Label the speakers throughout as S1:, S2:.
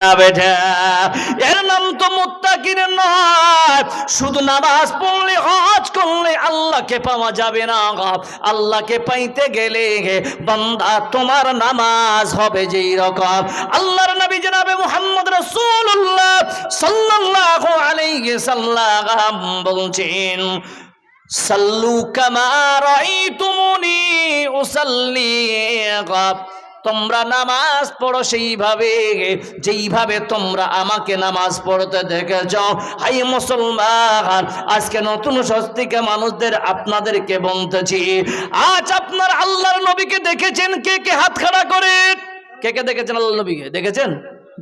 S1: এর নাম তো মুত্তাকির নয়। শুধু নামাজ পড়লে, হজ করলে আল্লাহকে পাওয়া যাবে না আল্লাহকে পাইতে গেলে বান্দা তোমার নামাজ হবে যেই রকম। আল্লাহর নবী জনাবে মুহাম্মদ রাসূলুল্লাহ সাল্লাল্লাহু আলাইহি সাল্লাম বলছেন, সাল্লু কামা রাইতুমুনি উসাল্লি তোমরা নামাজ পড়ো সেইভাবে। যেইভাবে তোমরা আমাকে নামাজ পড়তে দেখে যাও হাই মুসলমান, আজকে নতুন স্বস্তিকা মানুষদের আপনাদেরকে বলতেছি, আজ আপনার আল্লাহর নবীকে দেখেছেন কে কে হাত খাড়া করে? কে কে দেখেছেন আল্লাহ নবীকে? দেখেছেন?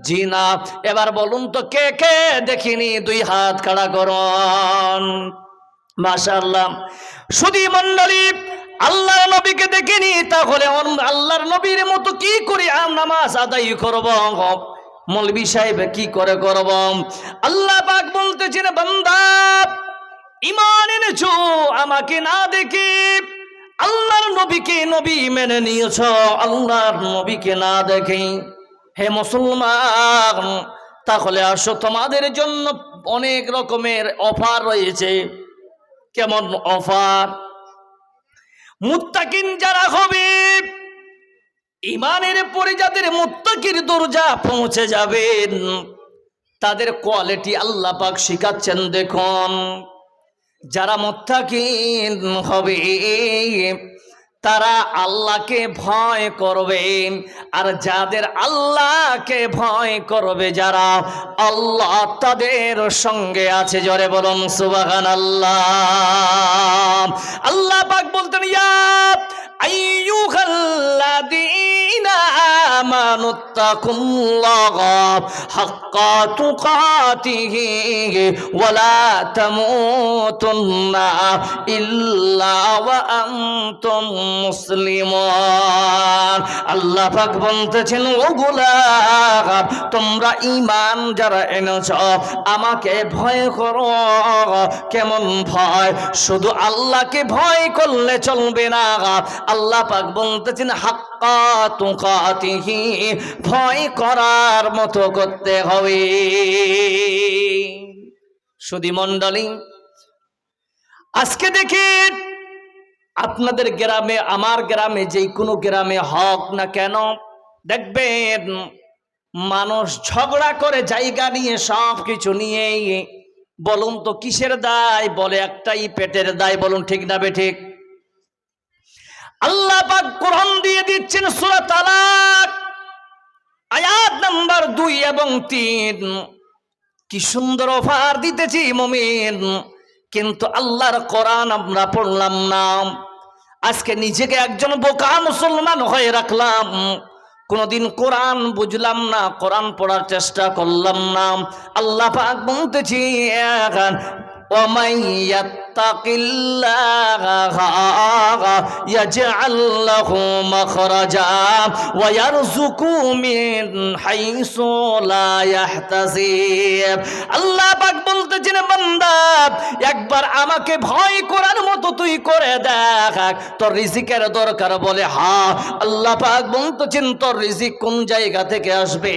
S1: জি না। এবার বলুন তো কে কে? দেখিনি, দুই হাত খাড়া করুন। মাশাআল্লাহ। শুধু মন্ডলী আল্লাহর নবীকে দেখিনি তাহলে আল্লাহর নবীর মতো কি করে আম নামাজ আদায় করব? মলবি সাহেব, কি করে করব? আল্লাহ পাক বলতেছেন, বান্দা ইমান এনেছো, আমাকে না দেখে আল্লাহর নবীকে নবী মেনে নিয়েছ, আল্লাহর নবীকে না দেখে। হে মুসলমান, তাহলে আসো, তোমাদের জন্য অনেক রকমের অফার রয়েছে। কেমন অফার? মুত্তাকিন যারা হবে ইমানের পরে যাদের মুত্তাকির দরজা পৌঁছে যাবেন তাদের কোয়ালিটি আল্লাহ পাক শিখাচ্ছেন দেখুন। যারা মুত্তাকিন হবে তারা আল্লাহকে ভয় করবে, আর যাদের আল্লাহকে ভয় করবে, যারা আল্লাহ তাদের সঙ্গে আছে, জরে বলুন সুবাহান আল্লাহ আল্লাহ পাক ইয়া আইয়ুহাল্লাযীনা আল্লাহ বলতেছেন তোমরা ইমান যারা এনেছ, আমাকে ভয় করো। কেমন ভয়? শুধু আল্লাহকে ভয় করলে চলবে না। আল্লাহ পাক বলতেছেন, হাক্কা তুকাতিহি ভয় করার মতো করতে হবে। সুধী মণ্ডলী, আজকে দেখেন আপনাদের গ্রামে, আমার গ্রামে, যে কোনো গ্রামে হক না কেন, দেখবেন মানুষ ঝগড়া করে জায়গা নিয়ে সব কিছু নিয়ে বলুন তো কিসের দায়? বলে একটাই পেটের দায়, বলুন ঠিক না বে ঠিক? আল্লাহ কোরআন দিয়ে দিচ্ছেন সূরা তালাক নাম্বার দুই এবং তিন। কি সুন্দর অফার দিতেছি মমিন। কিন্তু আল্লাহর কোরআন আমরা পড়লাম না। আজকে নিজেকে একজন বোকা মুসলমান হয়ে রাখলাম। কোনদিন কোরআন বুঝলাম না, কোরআন পড়ার চেষ্টা করলাম না। আল্লাহ পাক বলতেছি يتق الله يجعل له مخرجا ويرزقه من حيث لا يحتسب আল্লাহ পাক বলতেছেন বান্দা একবার আমাকে ভয় করার মতো তুই করে দেখ তোর রিজিকের দরকার বলে হা আল্লাহ পাক বলতেছেন তোর রিজিক কোন জায়গা থেকে আসবে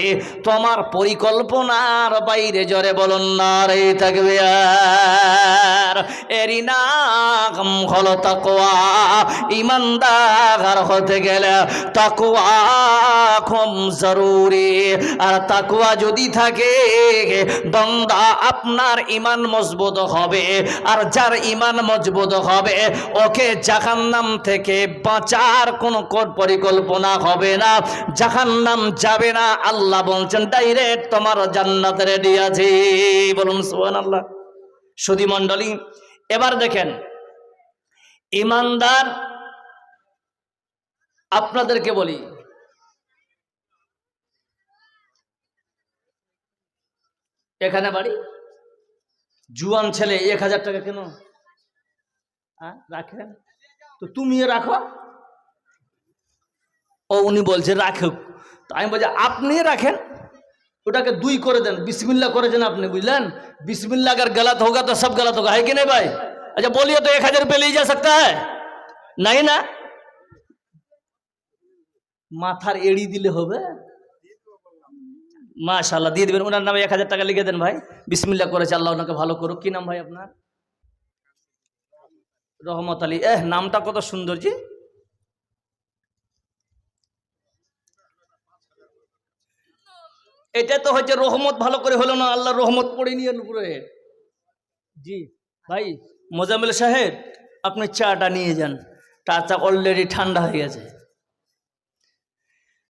S1: তোমার পরিকল্পনার বাইরে জরে বলুন না রে থাকবে আর এরি নাম হলো তাকোয়া ইমানদার হতে গেলে তাকোয়া খুব জরুরি। আর তাকোয়া যদি থাকে, বন্দা আপনার ইমান মজবুত হবে। আর যার ইমান মজবুত হবে, ওকে জাহান্নাম থেকে বাঁচার কোনো পরিকল্পনা হবে না। জাহান্নাম যাবে না, আল্লাহ বলছেন, ডাইরেক্ট তোমার জান্নাত রেডি আছে। বলুন, সুবহানাল্লাহ। সুধী মণ্ডলী এবার দেখেন, ইমানদার আপনাদেরকে বলি, এখানে বাড়ি? জুয়ান ছেলে, এক হাজার টাকা কেন? হ্যাঁ রাখেন। তো তুমিও রাখো। ও, উনি বলছে, রাখুক। তো আমি বলছি আপনি রাখেন। ওটাকে দুই করে দেন বিসমিল্লা করে দেন আপনি বুঝলেন बिस्मिल्लाह अगर गलत होगा तो सब गलत होगा है कि नहीं भाई अच्छा बोलिए तो एक हजार रुपये ले जा सकता है नहीं ना মাথার এড়ি দিলে হবে মাশাল্লাহ দিয়ে দেবেন ওনার নামে এক হাজার টাকা লিখে দেন ভাই বিসমিল্লা করেছে আল্লাহ ওনাকে ভালো করুক কি নাম ভাই আপনার রহমত আলী এহ নামটা কত সুন্দর জি এটা তো হচ্ছে রহমত ভালো করে হলো না আল্লাহ রহমত পড়ে নিয়ে উপরে জি ভাই। মোজামিল সাহেব আপনি চাটা নিয়ে যান। চাটা অলরেডি ঠান্ডা হয়ে গেছে।